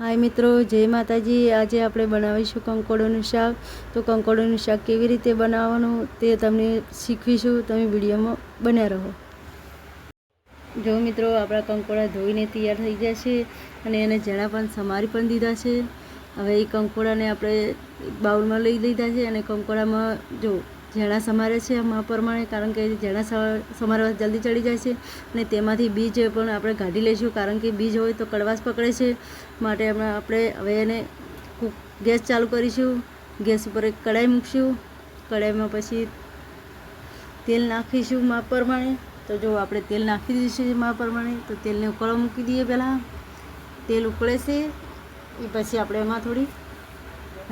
હાય મિત્રો, જય માતાજી. આજે આપણે બનાવીશું કંકોડોનું શાક. તો કંકોડોનું શાક કેવી રીતે બનાવવાનું તે તમને શીખવીશું. તમે વિડીયોમાં બન્યા રહો. જો મિત્રો, આપણા કંકોડા ધોઈને તૈયાર થઈ ગયા છે અને એને જણા પણ સમારી પણ દીધા છે. હવે એ કંકોડાને આપણે બાઉલમાં લઈ લીધા છે અને કંકોડામાં જો ઝેણા સમારે છે આમાં પ્રમાણે, કારણ કે ઝેણા સમારવા જલ્દી ચડી જાય છે અને તેમાંથી બીજ પણ આપણે કાઢી લઈશું, કારણ કે બીજ હોય તો કડવાશ પકડે છે. માટે આપણે હવે એને ગેસ ચાલુ કરીશું. ગેસ ઉપર એક કઢાઈ મૂકશું. કઢાઈમાં પછી તેલ નાખીશું માપ પ્રમાણે. તો જો આપણે તેલ નાખી દઈશું માપ પ્રમાણે, તો તેલને ઉકળવા મૂકી દઈએ પહેલાં. તેલ ઉકળે છે. એ પછી આપણે એમાં થોડી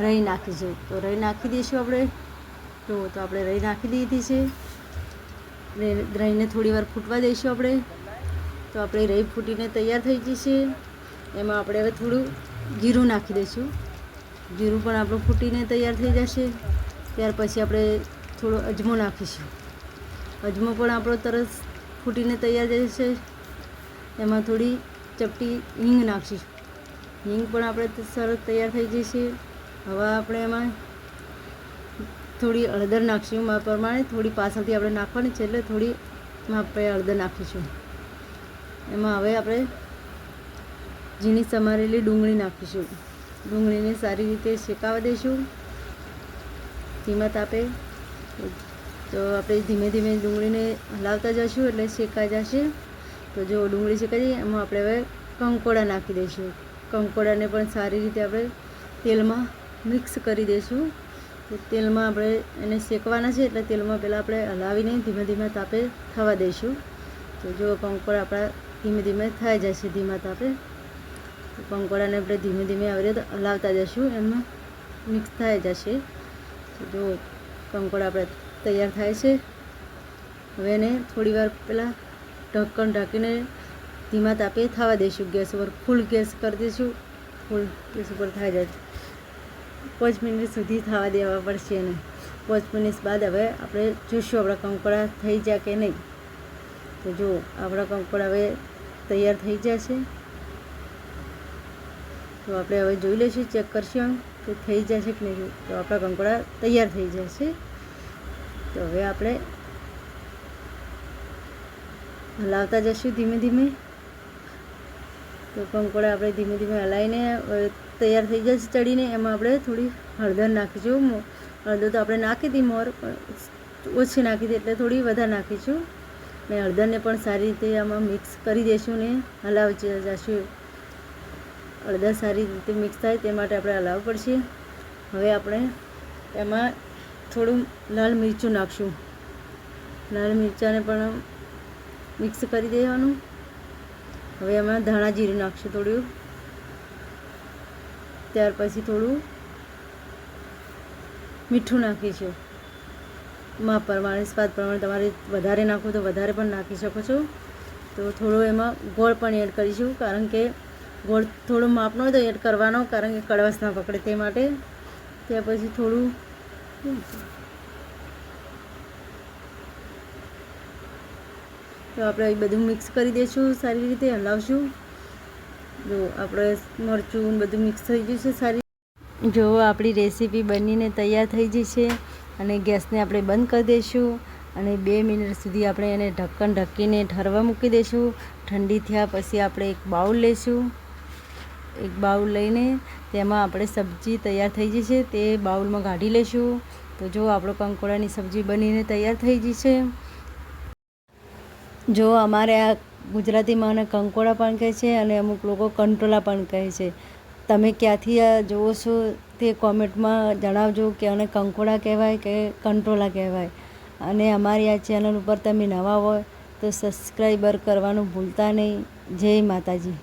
રહી નાખીશું. તો રહી નાખી દઈશું આપણે. જો તો આપણે રહી નાખી દીધી છે. ને રહીને થોડી વાર ફૂટવા દઈશું આપણે. તો આપણે રહી ફૂટીને તૈયાર થઈ જશે એમાં આપણે હવે થોડું જીરું નાખી દઈશું. જીરું પણ આપણું ફૂટીને તૈયાર થઈ જશે. ત્યાર પછી આપણે થોડો અજમો નાખીશું. અજમો પણ આપણો તરસ ફૂટીને તૈયાર થઈ જશે. એમાં થોડી ચપટી હિંગ નાખીશું. હિંગ પણ આપણે સરસ તૈયાર થઈ જશે હવે આપણે એમાં થોડી હળદર નાખીશું. માપ પ્રમાણે થોડી પાછળથી આપણે નાખવાની છે એટલે થોડી માપે હળદર નાખીશું. એમાં હવે આપણે ઝીણી સમારેલી ડુંગળી નાખીશું. ડુંગળીને સારી રીતે શેકાવા દઈશું. ધીમા તાપે. તો આપણે ધીમે ધીમે ડુંગળીને હલાવતા જશું એટલે શેકાઈ જશે. તો જો ડુંગળી શેકાઈ જાય, એમાં આપણે હવે કંકોડા નાખી દઈશું. કંકોડાને પણ સારી રીતે આપણે તેલમાં મિક્સ કરી દઈશું. તેલમાં આપણે એને શેકવાના છે એટલે તેલમાં પહેલાં આપણે હલાવીને ધીમે ધીમે તાપે થવા દઈશું. તો જો કંકોડા આપણા ધીમે ધીમે થઈ જશે, ધીમા તાપે કંકોડાને આપણે ધીમે ધીમે આવી રીતે હલાવતા જઈશું એમાં મિક્સ થઈ જશે. તો જો કંકોડા આપણે તૈયાર થાય છે, હવે એને થોડી વાર પહેલાં ઢક્કણ ઢાંકીને ધીમા તાપે થવા દઈશું. ગેસ ઉપર ફૂલ ગેસ કરી દઈશું ફૂલ ગેસ ઉપર થઈ જાય. પાંચ મિનિટ સુધી થવા દેવા પડશે એને પાંચ મિનિટ બાદ હવે આપણે જોઈશું આપણા કંકોડા થઈ જાય કે નહીં. તો જો આપણા કંકોડા હવે તૈયાર થઈ ગયા છે. તો આપણે હવે જોઈ લઈશું, ચેક કરશું કે થઈ જશે કે નહીં. તો આપણા કંકોડા તૈયાર થઈ જશે તો હવે આપણે હલાવતા જશું ધીમે ધીમે. તો કંકોડા આપણે ધીમે ધીમે હલાવીને તૈયાર થઈ જશે ચડીને, એમાં આપણે થોડી હળદર નાખીશું. હળદર તો આપણે નાખી હતી મોર ઓછી નાખી હતી એટલે થોડી વધારે નાખીશું. ને હળદરને પણ સારી રીતે આમાં મિક્સ કરી દઈશું ને હલાવી જશું. હળદર સારી રીતે મિક્સ થાય તે માટે આપણે હલાવવું પડશે. હવે આપણે એમાં થોડું લાલ મરચું નાખશું. લાલ મરચાંને પણ મિક્સ કરી દેવાનું. હવે એમાં ધાણા જીરું નાખશું થોડું. ત્યાર પછી થોડું મીઠું નાખીશું. માપ પ્રમાણે, સ્વાદ પ્રમાણે તમારે વધારે નાખવું તો વધારે પણ નાખી શકો છો. તો થોડો એમાં ગોળ પણ એડ કરીશું, કારણ કે ગોળ થોડો માપનો હોય તો એડ કરવાનો, કારણ કે કડવાશ ના પકડે તે માટે. ત્યાર પછી થોડું તો આપણે એ બધું મિક્સ કરી દઈશું, સારી રીતે હલાવશું. જો આપણે મરચું બધું મિક્સ થઈ ગયું છે સારી જો આપણી રેસીપી બનીને તૈયાર થઈ જશે અને ગેસને આપણે બંધ કરી દઈશું અને બે મિનિટ સુધી આપણે એને ઢક્કન ઢકીને ઠરવા મૂકી દઈશું. ઠંડી થયા પછી આપણે એક બાઉલ લઈશું. એક બાઉલ લઈને તેમાં આપણે સબ્જી તૈયાર થઈ જશે તે બાઉલમાં કાઢી લઈશું. તો જો આપણો કંકોડાની સબ્જી બનીને તૈયાર થઈ જશે જો અમારે આ ગુજરાતીમાં આને કંકોડા પણ કહે છે અને અમુક લોકો કંટોલા પણ કહે છે. તમે ક્યાંથી આ જુઓ છો તે કોમેન્ટમાં જણાવજો કે આને કંકોડા કહેવાય કે કંટોલા કહેવાય. અને અમારી આ ચેનલ ઉપર તમે નવા હોય તો સબસ્ક્રાઈબર કરવાનું ભૂલતા નહીં. જય માતાજી.